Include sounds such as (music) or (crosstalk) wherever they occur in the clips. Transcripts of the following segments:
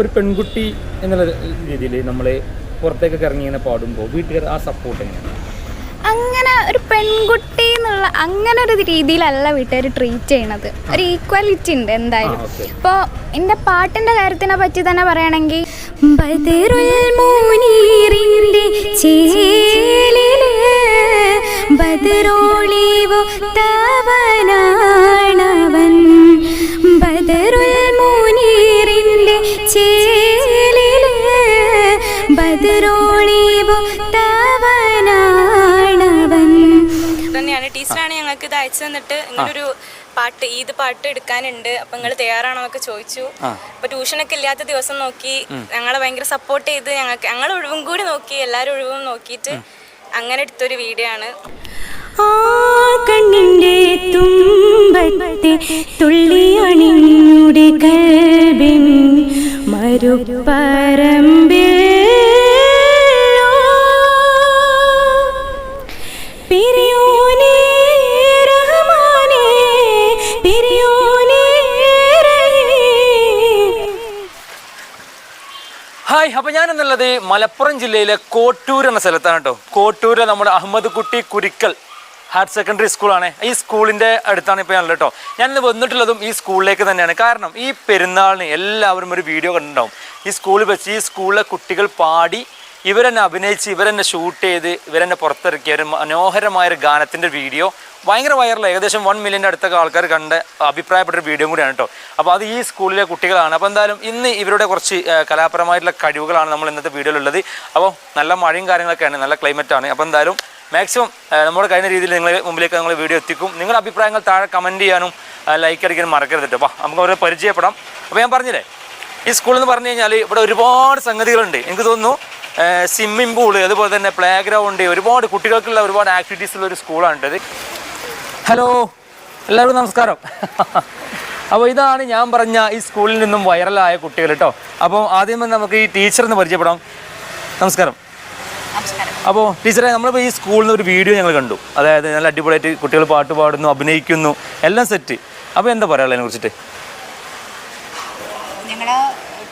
ഒരു പെൺകുട്ടി എന്നുള്ള രീതിയിൽ നമ്മൾ പുറത്തേക്കൊക്കെ ഇറങ്ങി ഇങ്ങനെ പാടുമ്പോൾ വീട്ടുകാർ ആ സപ്പോർട്ട് എങ്ങനെയാണ്? അങ്ങനെ ഒരു പെൺകുട്ടി എന്നുള്ള അങ്ങനെ ഒരു രീതിയിലല്ല വീട്ടുകാർ ട്രീറ്റ് ചെയ്യണത്. ഒരു ഈക്വാലിറ്റി ഉണ്ട് എന്തായാലും. ഇപ്പോൾ എന്റെ പാട്ടിന്റെ കാര്യത്തിനെ പറ്റി തന്നെ പറയുകയാണെങ്കിൽ ബദറുൽ മുനീറിന്റെ ചേലിൽ ബദറോളിവോ തവനാണവൻ. ബദറുൽ തന്നെയാണ് ടീച്ചറാണ് ഞങ്ങൾക്ക് ഇത് അയച്ചു തന്നിട്ട് ഇങ്ങനൊരു പാട്ട് ഈദ് പാട്ട് എടുക്കാനുണ്ട്. അപ്പൊ നിങ്ങൾ തയ്യാറാണോ എന്നൊക്കെ ചോദിച്ചു അപ്പൊ ട്യൂഷനൊക്കെ ഇല്ലാത്ത ദിവസം നോക്കി ഞങ്ങളെ ഭയങ്കര സപ്പോർട്ട് ചെയ്ത് ഞങ്ങൾക്ക് ഞങ്ങൾ ഒഴിവും കൂടി നോക്കി എല്ലാവരും ഒഴിവും നോക്കിയിട്ട് അങ്ങനെ എടുത്തൊരു വീഡിയോ ആണ്. ആ കണ്ണിന്റെ തുമ്പത്തെ തുള്ളി അണിഞ്ഞുടെ കൽബിൻ മരുപ്പരമ്പിൽ മലപ്പുറം ജില്ലയിലെ കോട്ടൂർ എന്ന സ്ഥലത്താണ് കേട്ടോ കോട്ടൂര് നമ്മുടെ അഹമ്മദ് കുട്ടി കുരിക്കൽ ഹയർ സെക്കൻഡറി സ്കൂളാണ് ഈ സ്കൂളിന്റെ അടുത്താണ് ഇപ്പോൾ ഞാനുള്ളത് കേട്ടോ ഞാൻ ഇന്ന് വന്നിട്ടുള്ളതും ഈ സ്കൂളിലേക്ക് തന്നെയാണ്. കാരണം ഈ പെരുന്നാളിന് എല്ലാവരും ഒരു വീഡിയോ കണ്ടിട്ടുണ്ടാവും. ഈ സ്കൂളിൽ വെച്ച് ഈ സ്കൂളിലെ കുട്ടികൾ പാടി ഇവരെന്നെ അഭിനയിച്ച് ഇവരെന്നെ ഷൂട്ട് ചെയ്ത് ഇവരെന്നെ പുറത്തിറക്കിയ ഒരു മനോഹരമായ ഒരു ഗാനത്തിന്റെ വീഡിയോ ഭയങ്കര വൈറൽ ഏകദേശം വൺ മില്യന്റെ അടുത്തൊക്കെ ആൾക്കാർ കണ്ട അഭിപ്രായപ്പെട്ട ഒരു വീഡിയോ കൂടിയാണ് കേട്ടോ. അപ്പോൾ അത് ഈ സ്കൂളിലെ കുട്ടികളാണ്. അപ്പോൾ എന്തായാലും ഇന്ന് ഇവരുടെ കുറച്ച് കലാപരമായിട്ടുള്ള കഴിവുകളാണ് നമ്മൾ ഇന്നത്തെ വീഡിയോയിലുള്ളത് അപ്പോൾ നല്ല മഴയും കാര്യങ്ങളൊക്കെയാണ് നല്ല ക്ലൈമറ്റാണ് അപ്പോൾ എന്തായാലും മാക്സിമം നമ്മുടെ കഴിഞ്ഞ രീതിയിൽ നിങ്ങൾ മുമ്പിലേക്ക് നിങ്ങൾ വീഡിയോ എത്തിക്കും. നിങ്ങളുടെ അഭിപ്രായങ്ങൾ താഴെ കമന്റ് ചെയ്യാനും ലൈക്ക് അടിക്കാനും മറക്കരുത് കേട്ടോ. അപ്പോൾ നമുക്ക് അവരെ പരിചയപ്പെടാം. അപ്പോൾ ഞാൻ പറഞ്ഞില്ലേ? ഈ സ്കൂൾ എന്ന് പറഞ്ഞു കഴിഞ്ഞാൽ ഇവിടെ ഒരുപാട് സംഗതികളുണ്ട്. എനിക്ക് തോന്നുന്നു സ്വിമ്മിംഗ് പൂൾ അതുപോലെ തന്നെ പ്ലേ ഗ്രൗണ്ട് ഒരുപാട് കുട്ടികൾക്കുള്ള ഒരുപാട് ആക്ടിവിറ്റീസ് ഉള്ള ഒരു സ്കൂളാണ് ഹലോ എല്ലാവർക്കും നമസ്കാരം. അപ്പോൾ ഇതാണ് ഞാൻ പറഞ്ഞ ഈ സ്കൂളിൽ നിന്നും വൈറലായ കുട്ടികൾ കേട്ടോ അപ്പോൾ ആദ്യം നമുക്ക് ഈ ടീച്ചറിന് പരിചയപ്പെടാം. നമസ്കാരം. അപ്പോൾ ടീച്ചറെ നമ്മളിപ്പോൾ ഈ സ്കൂളിൽ നിന്ന് ഒരു വീഡിയോ ഞങ്ങൾ കണ്ടു. അതായത് നല്ല അടിപൊളിയായിട്ട് കുട്ടികൾ പാട്ട് പാടുന്നു അഭിനയിക്കുന്നു എല്ലാം സെറ്റ് അപ്പോൾ എന്താ പറയാനുള്ളത് അതിനെ കുറിച്ചിട്ട്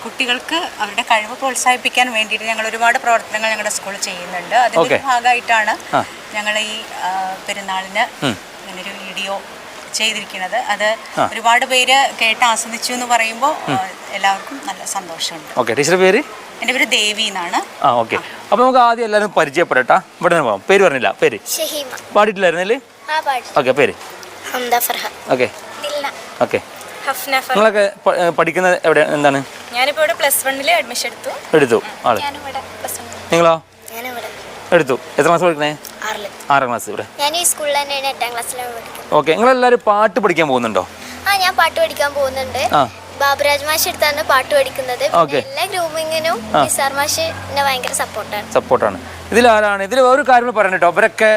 കുട്ടികൾക്ക് അവരുടെ കഴിവ് പ്രോത്സാഹിപ്പിക്കാൻ വേണ്ടിയിട്ട് ഞങ്ങൾ ഒരുപാട് പ്രവർത്തനങ്ങൾ ഞങ്ങളുടെ സ്കൂളിൽ ചെയ്യുന്നുണ്ട്. ഒരു ഭാഗമായിട്ടാണ് ഞങ്ങൾ ഈ പെരുന്നാളിന് ഇങ്ങനൊരു വീഡിയോ ചെയ്തിരിക്കുന്നത്. അത് ഒരുപാട് പേര് കേട്ട് ആസ്വദിച്ചു എന്ന് പറയുമ്പോൾ എല്ലാവർക്കും നല്ല സന്തോഷമുണ്ട്. ഓക്കെ ടീച്ചർ പേര്? എന്റെ പേര് ദേവി എന്നാണ്. ആ ഓക്കെ. അപ്പോൾ നമുക്ക് ആദ്യം എല്ലാവരും പരിചയപ്പെടട്ടാ. ഇവിടെ നിന്ന് പോകാം പേര് പറഞ്ഞില്ല. പേര്? ഷഹീമ. പാടിയിട്ടില്ലായിരുന്നല്ലേ? ആ പാടി ഓക്കെ പേര്? ഹംദ ഫർഹ. ഓക്കെ. ഓക്കെ. നിങ്ങളൊക്കെ പഠിക്കുന്നത് എവിടെ എന്താണ്? ഞാനിപ്പോൾ ഇവിടെ പ്ലസ് വണ്ണിൽ അഡ്മിഷൻ എടുത്തു. എടുത്തു ആൾ. നിങ്ങളോ? എടുത്തു. എത്ര ക്ലാസ് പഠിക്കണേ ആറാം ക്ലാസ് ഇവിടെ. ഞാൻ ഈ സ്കൂളിൽ തന്നെയാണ് എട്ടാം ക്ലാസ്സിലാണ് ഓക്കെ നിങ്ങളെല്ലാവരും പാട്ട് പഠിക്കാൻ പോകുന്നുണ്ടോ? ആ ഞാൻ പാട്ട് പഠിക്കാൻ പോകുന്നുണ്ട്. ബാബുരാജ് മാഷ് എടുത്താണ് പാട്ട് പഠിക്കുന്നത്. എല്ലാ ഗ്രൂമിങ്ങിനും നിസാർ മാഷിന്റെ ഭയങ്കര സപ്പോർട്ടാണ് സപ്പോർട്ടാണ് ഇതിലാരാണ്? ഇതിൽ ഒരു കാര്യം പറയണം കേട്ടോ. അവരൊക്കെ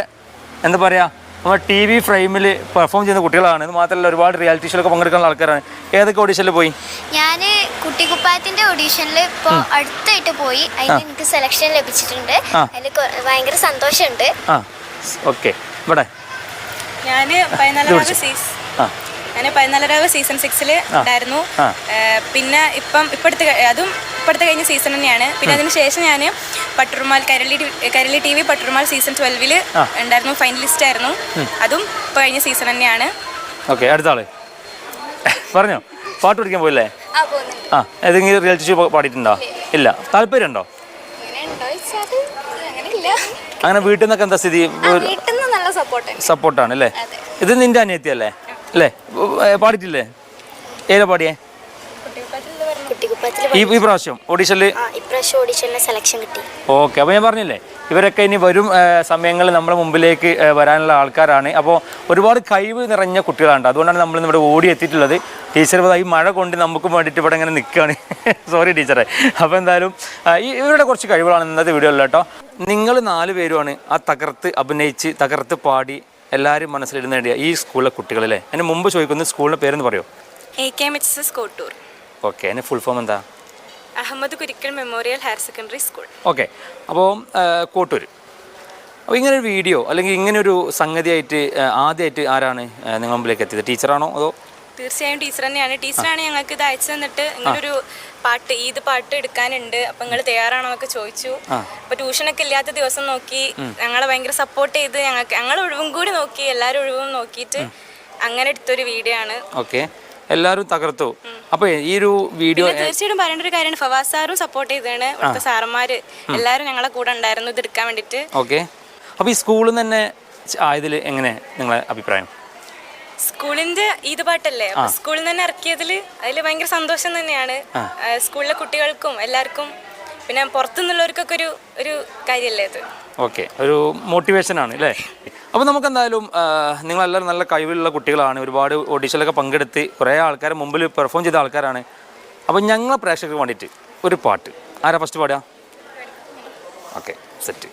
എന്താ പറയുക നമ്മൾ ടി വി ഫ്രെയിമിൽ പെർഫോം ചെയ്യുന്ന കുട്ടികളാണ്. ഇത് മാത്രമല്ല ഒരുപാട് റിയാലിറ്റി ഷോയിലൊക്കെ പങ്കെടുക്കുന്ന ആൾക്കാരാണ്. ഏതൊക്കെ ഓഡീഷനിൽ പോയി? ഞാൻ കുട്ടിക്കുപ്പായത്തിന്റെ ഓഡീഷനിൽ ഇപ്പോൾ അടുത്തായിട്ട് പോയി. അതിന് എനിക്ക് സെലക്ഷൻ ലഭിച്ചിട്ടുണ്ട്. അതിൽ ഭയങ്കര സന്തോഷമുണ്ട്. ആ. ഓക്കെ ഇവിടെ. ഞാൻ പതിനാലാമത് സീസ് ആ. ഞാൻ പതിനാലാമത് സീസൺ സിക്സിൽ ഉണ്ടായിരുന്നു. പിന്നെ ഇപ്പം ഇപ്പോഴത്തെ അതും ഇപ്പോഴത്തെ കഴിഞ്ഞ സീസൺ തന്നെയാണ്. പിന്നെ അതിന് ശേഷം ഞാൻ Patturumal കരളി കരളി T V Patturumal season ട്വൽവിൽ ഉണ്ടായിരുന്നു ഫൈനലിസ്റ്റ് ആയിരുന്നു. അതും ഇപ്പോൾ കഴിഞ്ഞ സീസൺ തന്നെയാണ്. ഓക്കെ അടുത്ത ആൾ. പറഞ്ഞോ പാട്ട് പഠിക്കാൻ പോയില്ലേ? ആ ഏതെങ്കിലും റിയാലിറ്റി ഷോ പാടിയിട്ടുണ്ടോ? ഇല്ല താല്പര്യമുണ്ടോ? അങ്ങനെ ഉണ്ടോ അങ്ങനെ ഇല്ല അങ്ങനെ വീട്ടിൽ നിന്നൊക്കെ എന്താ സ്ഥിതി? വീട്ടിൽ നല്ല സപ്പോർട്ട് സപ്പോർട്ടാണ് അല്ലേ? ഇത് നിന്റെ അനിയത്തിയല്ലേ? അല്ലേ? അല്ലേ പാടിയിട്ടില്ലേ? ഏതാ പാടിയേ? ഈ ഈ പ്രാവശ്യം ഓഡീഷനിൽ ഇപ്രാവശ്യം ഓഡീഷനിലെ സെലക്ഷൻ കിട്ടി. ഓക്കെ അപ്പോൾ ഞാൻ പറഞ്ഞില്ലേ ഇവരൊക്കെ ഇനി വരും സമയങ്ങളിൽ നമ്മുടെ മുമ്പിലേക്ക് വരാനുള്ള ആൾക്കാരാണ്. അപ്പോൾ ഒരുപാട് കഴിവ് നിറഞ്ഞ കുട്ടികളാണ് അതുകൊണ്ടാണ് നമ്മൾ ഇവിടെ ഓടി എത്തിയിട്ടുള്ളത്. ടീച്ചർ ഈ മഴ കൊണ്ട് നമുക്ക് വേണ്ടിയിട്ട് ഇവിടെ ഇങ്ങനെ നിൽക്കുകയാണ് സോറി (laughs) ടീച്ചറെ. അപ്പോൾ എന്തായാലും ഈ ഇവരുടെ കുറച്ച് കഴിവുകളാണ് ഇന്നത്തെ വീഡിയോയിൽ കേട്ടോ നിങ്ങൾ നാല് പേരുമാണ് ആ തകർത്ത് അഭിനയിച്ച് തകർത്ത് പാടി എല്ലാവരും മനസ്സിലിരുന്ന് നേടിയ ഈ സ്കൂളിലെ കുട്ടികളല്ലേ അതിന് മുമ്പ് ചോദിക്കുന്നത് സ്കൂളിന്റെ പേരെന്ന് പറയുമോ A K M H S Kottur okay അതിന് ഫുൾ ഫോം എന്താ? Ahmed Kurikkal memorial higher secondary school okay അപ്പോൾ കോട്ടൂർ അപ്പോൾ ഇങ്ങനെ ഒരു വീഡിയോ അല്ലെങ്കിൽ ഇങ്ങനെ ഒരു സംഗതിയായിട്ട് ആദ്യമായിട്ട് ആരാണ് നിങ്ങൾ മുമ്പിലേക്ക് എത്തിയത്? ടീച്ചറാണോ അതോ? തീർച്ചയായും ടീച്ചർ തന്നെയാണ്. ടീച്ചറാണ് ഞങ്ങൾക്ക് ഇത് അയച്ചു തന്നിട്ട് ഇങ്ങനൊരു പാട്ട് ഈദ് പാട്ട് എടുക്കാനുണ്ട്. അപ്പൊ നിങ്ങൾ തയ്യാറാണോ എന്നൊക്കെ ചോദിച്ചു. അപ്പൊ ട്യൂഷനൊക്കെ ഇല്ലാത്ത ദിവസം നോക്കി. ഞങ്ങളെ ഭയങ്കര സപ്പോർട്ട് ചെയ്ത് ഞങ്ങൾക്ക് ഞങ്ങൾ ഒഴിവും കൂടി നോക്കി എല്ലാവരും ഒഴിവും നോക്കിയിട്ട് അങ്ങനെ എടുത്തൊരു വീഡിയോ ആണ്. ഓക്കെ എല്ലാവരും തകർത്തു. അപ്പോൾ ഈ ഒരു വീഡിയോ തീർച്ചയായിട്ടും പറയേണ്ട ഒരു കാര്യമാണ്. ഫവാസ് സാറും സപ്പോർട്ട് ചെയ്തതാണ്. ഇവിടുത്തെ സാറന്മാര് എല്ലാവരും ഞങ്ങളെ കൂടെ ഉണ്ടായിരുന്നു. ഇത് എടുക്കാൻ വേണ്ടിയിട്ട്. ഓക്കെ. അപ്പോൾ ഈ സ്കൂളിൽ നിന്ന് തന്നെ ആയതിൽ എങ്ങനെ നിങ്ങളെ അഭിപ്രായം? സ്കൂളിന്റെ ഈദ് പാട്ടല്ലേ? സ്കൂളിൽ നിന്ന് തന്നെ ഇറക്കിയതിൽ അതിൽ ഭയങ്കര സന്തോഷം തന്നെയാണ്. സ്കൂളിലെ കുട്ടികൾക്കും എല്ലാവർക്കും പിന്നെ പുറത്തുനിന്നുള്ളവർക്കൊക്കെ ഒരു ഒരു കാര്യമല്ലേ അത്? ഓക്കെ ഒരു മോട്ടിവേഷൻ ആണ് അല്ലേ? അപ്പോൾ നമുക്ക് എന്തായാലും നിങ്ങളെല്ലാവരും നല്ല കഴിവുള്ള കുട്ടികളാണ് ഒരുപാട് ഓഡീഷനിലൊക്കെ പങ്കെടുത്ത് കുറേ ആൾക്കാരെ മുമ്പിൽ പെർഫോം ചെയ്ത ആൾക്കാരാണ്. അപ്പോൾ ഞങ്ങളെ പ്രേക്ഷകർക്ക് വേണ്ടിയിട്ട് ഒരു പാട്ട്. ആരാ ഫസ്റ്റ് പാടുക? ഓക്കെ സെറ്റ്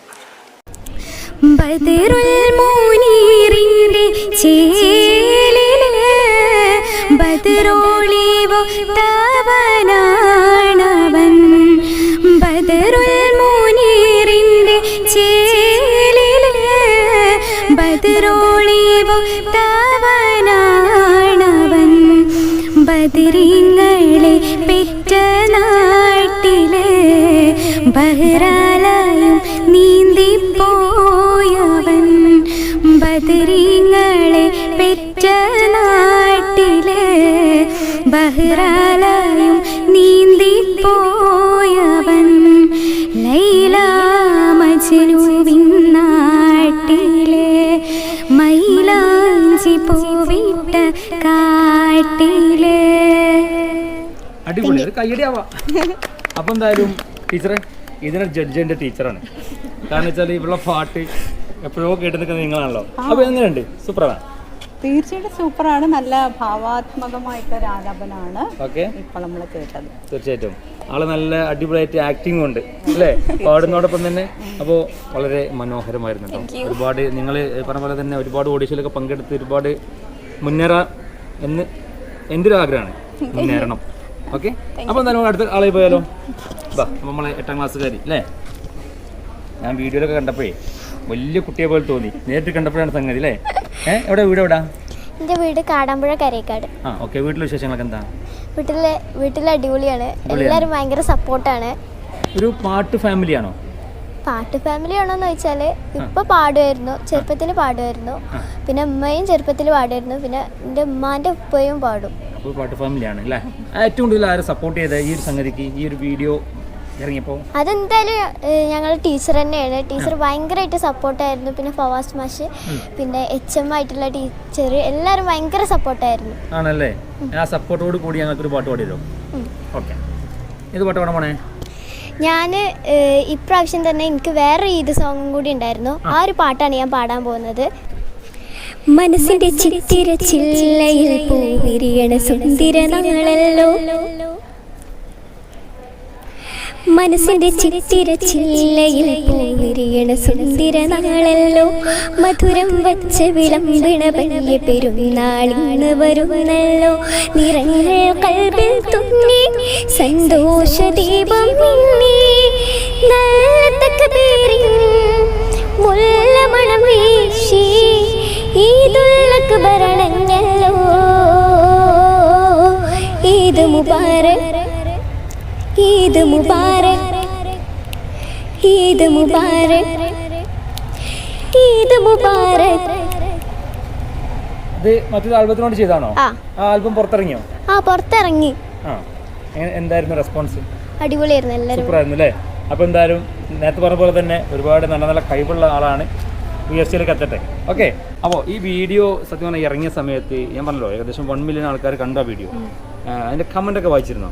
ബദറുൽ മുനീറിന്റെ ചേലിൽ ബദറോളിവത്തവനാണവൻ ബദരിങ്ങളെ പെറ്റ നാട്ടിലെ ബഹ്റാലയും നീന്തിപ്പോയവൻ ബദരിങ്ങളെ പെറ്റ നാട്ടിലെ ബഹ്റാലയും നീന്തിപ്പോയവൻ ലൈല മജനുവിൻ നാട്ടിലെ മൈലാഞ്ചി പോവിട്ട കാട്ടിലെ അടിപൊളി ഒരു കയ്യടി ആവാ അപ്പം എന്തായാലും ടീച്ചറെ ഇതിനെ ജഡ്ജ് എന്റെ ടീച്ചറാണ്. കാരണം വെച്ചാൽ ഇവിടെ പാട്ട് എപ്പോഴോ കേട്ട് നിൽക്കുന്നത് നിങ്ങളാണല്ലോ അപ്പൊ എങ്ങനെയുണ്ട്? സൂപ്പറാണ്? തീർച്ചയായിട്ടും സൂപ്പറാണ്. നല്ല ഭാവാത്മകമായിട്ടൊരു ആലാപനമാണ് ഓക്കെ. ഇപ്പോൾ നമ്മൾ കേട്ടത്. തീർച്ചയായിട്ടും. ആൾ നല്ല അടിപൊളിയായിട്ട് ആക്ടിങ് ഉണ്ട് അല്ലേ? പാടുന്നതോടൊപ്പം തന്നെ. അപ്പോൾ വളരെ മനോഹരമായിരുന്നു കേട്ടോ ഒരുപാട് നിങ്ങൾ പറഞ്ഞ പോലെ തന്നെ ഒരുപാട് ഓഡീഷനിലൊക്കെ പങ്കെടുത്ത് ഒരുപാട് മുന്നേറാൻ എന്ന് എന്റെ ഒരു ആഗ്രഹമാണ് മുന്നേറണം. ഓക്കെ അപ്പോൾ എന്തായാലും അടുത്ത ആളെ പോയാലോ? ബാ നമ്മളെ എട്ടാം ക്ലാസ്സുകാരി അല്ലേ? ഞാൻ വീഡിയോയിലൊക്കെ കണ്ടപ്പോഴേ വലിയ കുട്ടിയെ പോലെ തോന്നി. നേരിട്ട് കണ്ടപ്പോഴാണ് സംഗതി അല്ലേ? ഏഹ് എവിടെ? വീട് എവിടാ? എന്റെ വീട് കാടാമ്പുഴ കരേക്കാട്. ആ ഓക്കെ വീട്ടിലെ വിശേഷങ്ങളൊക്കെ എന്താ? വീട്ടിലെ വീട്ടിൽ അടിപൊളിയാണ്. എല്ലാവരും ഭയങ്കര സപ്പോർട്ടാണ്. ഒരു പാട്ട് ആണോ? പാട്ട് ഫാമിലി ആണോന്ന് വെച്ചാൽ ഇപ്പൊ പാടുമായിരുന്നു ചെറുപ്പത്തിൽ പാടുമായിരുന്നു. പിന്നെ അമ്മയും ചെറുപ്പത്തിൽ പാടുമായിരുന്നു. പിന്നെ എന്റെ ഉമ്മാന്റെ ഉപ്പയും പാടും. പാട്ട് ഫാമിലിയാണ് അല്ലേ? ഏറ്റവും കൂടുതൽ ആരെ സപ്പോർട്ട് ചെയ്ത ഈ ഒരു സംഗതിക്ക് ഈ ഒരു വീഡിയോ ഇറങ്ങിയപ്പോൾ അതെന്തായാലും ഞങ്ങൾ ടീച്ചർ തന്നെയാണ്. ടീച്ചർ ഭയങ്കരമായിട്ട് സപ്പോർട്ടായിരുന്നു പിന്നെ ഫവാസ് മാഷ് പിന്നെ എച്ച് എം ആയിട്ടുള്ള ടീച്ചർ എല്ലാവരും ഭയങ്കര സപ്പോർട്ടായിരുന്നു ആണല്ലേ? ആ സപ്പോർട്ടോട് കൂടി ഞങ്ങൾക്ക് ഒരു പാട്ട് പാടിയല്ലോ ഓക്കെ. ഏത് പാട്ട് പാടാൻ പോണേ? ഞാൻ ഇപ്രാവശ്യം തന്നെ എനിക്ക് വേറെ ഈദ് സോങ്ങും കൂടി ഉണ്ടായിരുന്നു. ആ ഒരു പാട്ടാണ് ഞാൻ പാടാൻ പോകുന്നത്. മനസ്സിന്റെ ചിത്തിര ചില്ലയിൽ പൂവിരിയണ സുന്ദര നാളല്ലോ മനസ്സിന്റെ ചിത്തിര ചില്ലയിൽ പൂവിരിയണ സുന്ദര നാളല്ലോ മധുരം വച്ച വിളമ്പിണ വലിയ പെരുന്നാളിന്ന് വരുന്നല്ലോ. നിറങ്ങൾ കൽവിൽ തുന്നി സന്തോഷ ദീപം മിന്നി നല്ല തക്ബീറിൻ മുല്ലമണം വീശി ഈദുല്ലക്ക് ഭരണഞ്ഞല്ലോ ഈദ് മുബാരക്. ഈദ് മുബാരക്. ഈദ് മുബാരക്. ഈദ് മുബാരക്. ഇത് മറ്റൊരു ആൽബത്തിനോട് ചെയ്താണോ? ആ. ആൽബം പുറത്തിറങ്ങിയോ? ആ പുറത്തിറങ്ങി. ആ. എന്തായിരുന്നു റെസ്പോൺസ്? അടിപൊളിയായിരുന്നു എല്ലാവരും. സൂപ്പറായിരുന്നു അല്ലേ? അപ്പോൾ എന്തായാലും നേരത്തെ പറഞ്ഞ പോലെ തന്നെ ഒരുപാട് നല്ല നല്ല കഴിവുള്ള ആളാണ്. യു എസ് സിയിലേക്ക് എത്തട്ടെ. ഓക്കെ. അപ്പോൾ ഈ വീഡിയോ സത്യം പറഞ്ഞാൽ ഇറങ്ങിയ സമയത്ത് ഞാൻ പറഞ്ഞല്ലോ ഏകദേശം വൺ മില്യൺ ആൾക്കാർ കണ്ട വീഡിയോ. അതിന്റെ കമന്റ് ഒക്കെ വായിച്ചിരുന്നോ?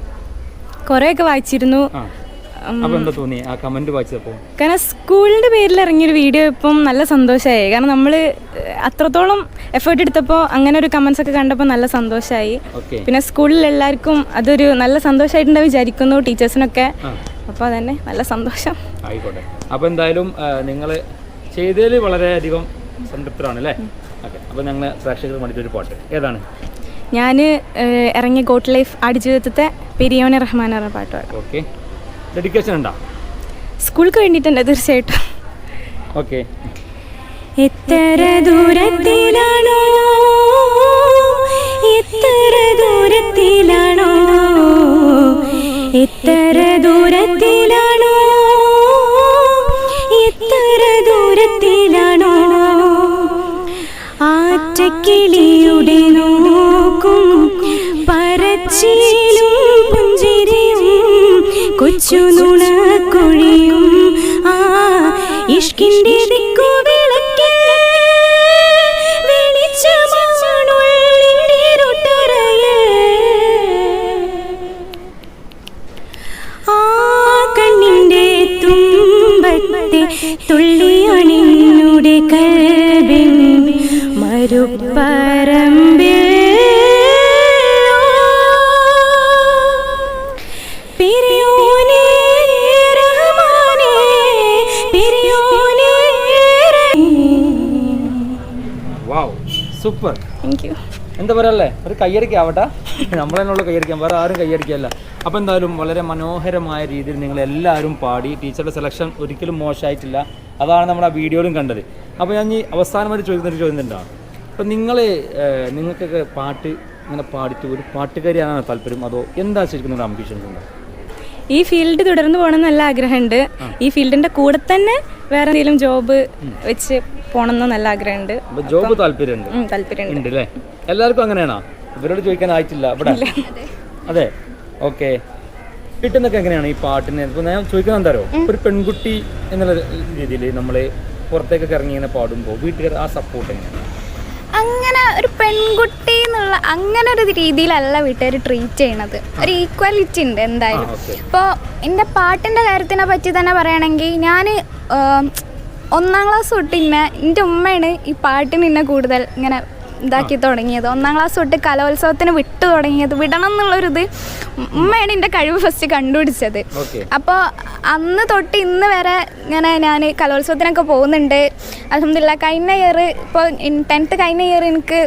കുറേയൊക്കെ വായിച്ചിരുന്നു. അപ്പോൾ എന്താ തോന്നി ആ കമന്റ് വായിച്ചപ്പോൾ കാരണം സ്കൂളിന്റെ പേരിൽ ഇറങ്ങിയ ഒരു വീഡിയോ ഇപ്പം നല്ല സന്തോഷമായി കാരണം നമ്മൾ അത്രത്തോളം എഫേർട്ട് എടുത്തപ്പോൾ അങ്ങനെ ഒരു കമന്റ്സ് ഒക്കെ കണ്ടപ്പോൾ നല്ല സന്തോഷമായി ഓക്കെ. പിന്നെ സ്കൂളിൽ എല്ലാവർക്കും അതൊരു നല്ല സന്തോഷമായിട്ടുണ്ടാവും വിചാരിക്കുന്നു ടീച്ചേഴ്സിനൊക്കെ. അപ്പോൾ അതന്നെ നല്ല സന്തോഷം. ആയിക്കോട്ടെ. അപ്പോൾ എന്തായാലും നിങ്ങൾ ചെയ്തതിൽ വളരെയധികം സംതൃപ്തരാണ് അല്ലേ ഓക്കെ അപ്പോൾ ഞങ്ങൾ പ്രേക്ഷകർ വേണ്ടിയിട്ടൊരു പാട്ട്. ഏതാണ്? ഞാൻ ഇറങ്ങിയ ഗോട്ട് ലൈഫ് ആടുജീവിതത്തെ പെരിയോനെ റഹ്മാൻ എന്ന പാട്ടാണ് ഓക്കെ. ഡെഡിക്കേഷൻ ഉണ്ടോ? സ്കൂൾക്ക് വേണ്ടിയിട്ടുണ്ട് തീർച്ചയായിട്ടും. ഓക്കെ. എത്ര ദൂരത്തിലാണോ? എത്ര ദൂരത്തിലാണോ? എത്ര ആറ്റക്കിളിയുടെ നോക്കും പറച്ചിലും പുഞ്ചിരിയും കൊച്ചു നുണക്കുഴിയും ആ ഇഷ്കിന്റെ വാവ് സൂപ്പർ എന്താ പറയല്ലേ? ഒരു കയ്യടിക്കാവട്ടെ നമ്മളതിനുള്ള കയ്യടിക്കാം വേറെ ആരും കയ്യടിക്കല്ല അപ്പോൾ എന്തായാലും വളരെ മനോഹരമായ രീതിയിൽ നിങ്ങൾ എല്ലാവരും പാടി ടീച്ചറുടെ സെലക്ഷൻ ഒരിക്കലും മോശമായിട്ടില്ല. അതാണ് നമ്മൾ ആ വീഡിയോയിലും കണ്ടത്. അപ്പോൾ ഞാൻ ഈ അവസാനമായിട്ട് ചോദിക്കുന്നൊരു ചോദ്യം എന്താണ് അപ്പോൾ നിങ്ങൾ നിങ്ങൾക്കൊക്കെ പാട്ട് ഇങ്ങനെ പാടിച്ചു ഒരു പാട്ടുകാരിയാണോ താല്പര്യം? അതോ എന്താ ശരിക്കും നിങ്ങളുടെ അംബിഷൻസ് ഉണ്ടോ? ഈ ഫീൽഡ് തുടർന്ന് പോകണം നല്ല ആഗ്രഹമുണ്ട്. ഈ ഫീൽഡിന്റെ കൂടെ തന്നെ വേറെ എന്തെങ്കിലും ജോബ് വെച്ച് പോകണം നല്ല ആഗ്രഹമുണ്ട്. ജോബ് താല്പര്യമുണ്ട്? താല്പര്യമുണ്ട്. അല്ലേ എല്ലാവർക്കും അങ്ങനെയാണോ? ഇവരോട് ചോദിക്കാൻ ആയിട്ടില്ല ഇവിടെ അതെ. ഓക്കെ. കിട്ടുന്നൊക്കെ എങ്ങനെയാണ് ഈ പാട്ടിന്? ഇപ്പൊ ഞാൻ ചോദിക്കുന്നത് എന്താ ഒരു പെൺകുട്ടി എന്നുള്ള രീതിയിൽ നമ്മൾ പുറത്തേക്കൊക്കെ ഇറങ്ങി ഇങ്ങനെ പാടുമ്പോൾ വീട്ടുകാർ ആ സപ്പോർട്ട് എങ്ങനെയാണ്? ഒരു പെൺകുട്ടി എന്നുള്ള അങ്ങനെ ഒരു രീതിയിലല്ല വീട്ടുകാർ ട്രീറ്റ് ചെയ്യണത്. ഒരു ഈക്വാലിറ്റി ഉണ്ട് എന്തായാലും. അപ്പോൾ എന്റെ പാട്ടിന്റെ കാര്യത്തിനെ പറ്റി തന്നെ പറയുകയാണെങ്കിൽ ഞാൻ ഒന്നാം ക്ലാസ് തൊട്ട് ഇന്നെ എന്റെ ഉമ്മയാണ് ഈ പാട്ടിന് ഇന്നെ കൂടുതൽ ഇങ്ങനെ ഇതാക്കി തുടങ്ങിയത്. ഒന്നാം ക്ലാസ് തൊട്ട് കലോത്സവത്തിന് വിട്ടു തുടങ്ങിയത്. വിടണം എന്നുള്ളൊരിത് ഉമ്മയാണ് എന്റെ കഴിവ് ഫസ്റ്റ് കണ്ടുപിടിച്ചത്. അപ്പോൾ അന്ന് തൊട്ട് ഇന്ന് വരെ ഇങ്ങനെ ഞാൻ കലോത്സവത്തിനൊക്കെ പോകുന്നുണ്ട്. അലഹമില്ല കഴിഞ്ഞ ഇയർ ഇപ്പോൾ ടെൻത്ത് കഴിഞ്ഞ ഇയർ എനിക്ക്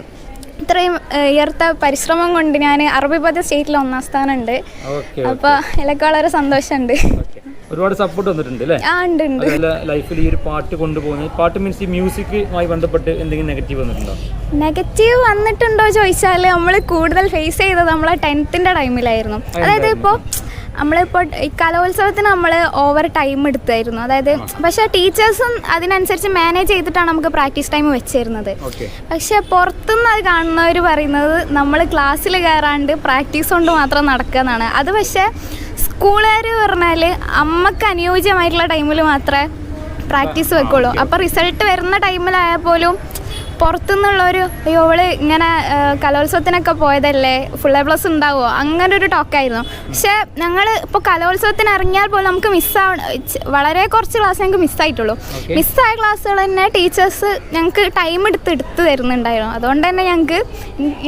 ഇത്രയും ഉയർത്ത പരിശ്രമം കൊണ്ട് ഞാൻ അറബി അറബിപദ്യ സ്റ്റേറ്റിൽ ഒന്നാം സ്ഥാനമുണ്ട്. അപ്പൊ അപ്പോൾ എനിക്ക് വളരെ സന്തോഷമുണ്ട്. ഒരുപാട് സപ്പോർട്ട് വന്നിട്ടുണ്ട് അല്ലേ? ആ ഉണ്ട് ഉണ്ട്. ലൈഫിൽ ഈ ഒരു പാട്ട് കൊണ്ടുപോകുന്നത്. പാട്ട് മീൻസ് ഈ മ്യൂസിക്കുമായി ബന്ധപ്പെട്ട് എന്തെങ്കിലും നെഗറ്റീവ് വന്നിട്ടുണ്ടോ? നെഗറ്റീവ് വന്നിട്ടുണ്ടോ ചോദിച്ചാൽ നമ്മൾ കൂടുതൽ ഫേസ് ചെയ്തത് നമ്മളെ ടെൻത്തിന്റെ ടൈമിലായിരുന്നു അതായത് ഇപ്പോൾ നമ്മളിപ്പോൾ ഈ കലോത്സവത്തിന് നമ്മൾ ഓവർ ടൈം എടുത്തായിരുന്നു. അതായത് പക്ഷേ ടീച്ചേഴ്സും അതിനനുസരിച്ച് മാനേജ് ചെയ്തിട്ടാണ് നമുക്ക് പ്രാക്ടീസ് ടൈം വെച്ചിരുന്നത്. പക്ഷേ പുറത്തുനിന്ന് അത് കാണുന്നവർ പറയുന്നത് നമ്മൾ ക്ലാസ്സിൽ കയറാണ്ട് പ്രാക്ടീസ് കൊണ്ട് മാത്രം നടക്കുക എന്നാണ്. അത് പക്ഷേ സ്കൂളുകാർ പറഞ്ഞാൽ അമ്മയ്ക്ക് അനുയോജ്യമായിട്ടുള്ള ടൈമിൽ മാത്രമേ പ്രാക്ടീസ് വെക്കുള്ളൂ. അപ്പോൾ റിസൾട്ട് വരുന്ന ടൈമിലായാൽ പോലും പുറത്തുനിന്നുള്ളൊരു അയ്യോ അവൾ ഇങ്ങനെ കലോത്സവത്തിനൊക്കെ പോയതല്ലേ ഫുൾ എ പ്ലസ് ഉണ്ടാവുമോ അങ്ങനെ ഒരു ടോക്കായിരുന്നു പക്ഷേ ഞങ്ങൾ ഇപ്പോൾ കലോത്സവത്തിന് ഇറങ്ങിയാൽ പോലും നമുക്ക് മിസ്സാവ വളരെ കുറച്ച് ക്ലാസ് ഞങ്ങൾക്ക് മിസ്സായിട്ടുള്ളൂ. മിസ്സായ ക്ലാസ്സുകൾ തന്നെ ടീച്ചേഴ്സ് ഞങ്ങൾക്ക് ടൈം എടുത്ത് എടുത്ത് തരുന്നുണ്ടായിരുന്നു. അതുകൊണ്ട് തന്നെ ഞങ്ങൾക്ക്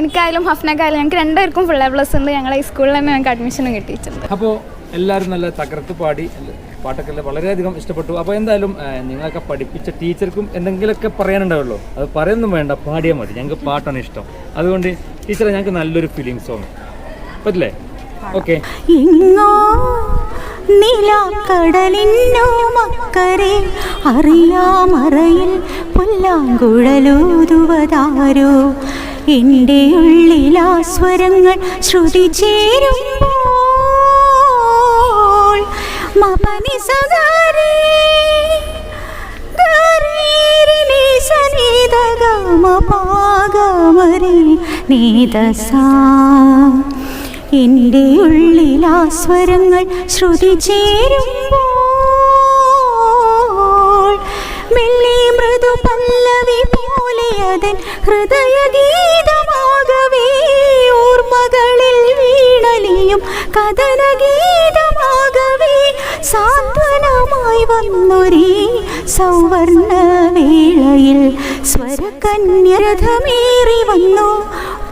എനിക്കായാലും ഹഫ്നക്കായാലും ഞങ്ങൾക്ക് രണ്ടുപേർക്കും ഫുൾ എ പ്ലസ് ഉണ്ട്. ഞങ്ങളെ ഈ സ്കൂളിൽ തന്നെ ഞങ്ങൾക്ക് അഡ്മിഷനും കിട്ടിയിട്ടുണ്ട്. അപ്പോൾ എല്ലാവരും നല്ല തകർത്ത് പാടി പാട്ടൊക്കെ വളരെയധികം ഇഷ്ടപ്പെട്ടു. അപ്പോൾ എന്തായാലും നിങ്ങളൊക്കെ പഠിപ്പിച്ച ടീച്ചർക്കും എന്തെങ്കിലുമൊക്കെ പറയാനുണ്ടാവുള്ളൂ. അത് പറയൊന്നും വേണ്ട പാടിയാൽ മതി. ഞങ്ങൾക്ക് പാട്ടാണ് ഇഷ്ടം. അതുകൊണ്ട് ടീച്ചറെ ഞങ്ങൾക്ക് നല്ലൊരു ഫീലിംഗ് സോങ് പറ്റില്ലേ? ഓക്കെ. നിലാക്കടലിന്നോ മക്കരെ അറിയാമറയിൽ പുല്ലാങ്കുഴലൂതുവതാരോ. എന്റെ ഉള്ളിലാ സ്വരങ്ങൾ ശ്രുതി ചേരുമ്പോൾ മപനി സദാരേ ഗരീരിനി സനിതഗമപാഗമരി നീതസാ എന്റെ ഉള്ളിലാ സ്വരങ്ങൾ ശ്രുതി ചേരുമ്പോൾ മെല്ലെ മൃദു പല്ലവി പോലെ അതൻ ഹൃദയഗീതമാകവേ ഓർമ്മകളിൽ വീണലിയും കഥനഗീതമാകവേ സാന്ത്വനമായി വന്നൊരേ സൗവർണ വേളയിൽ സ്വരകന്യരഥമേറി വന്നു.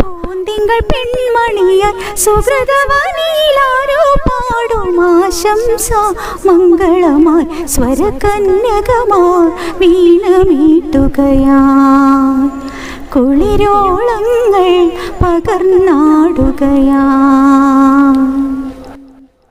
പൂന്തിങ്കൾ പെൺമണിയാൽ സുഹൃതവനിലാരോ പാടും ആശംസ മംഗളമായി. സ്വരകന്യകമാർ വീണമീട്ടുകയാ കുളിരോളങ്ങൾ പകർന്നാടുകയാ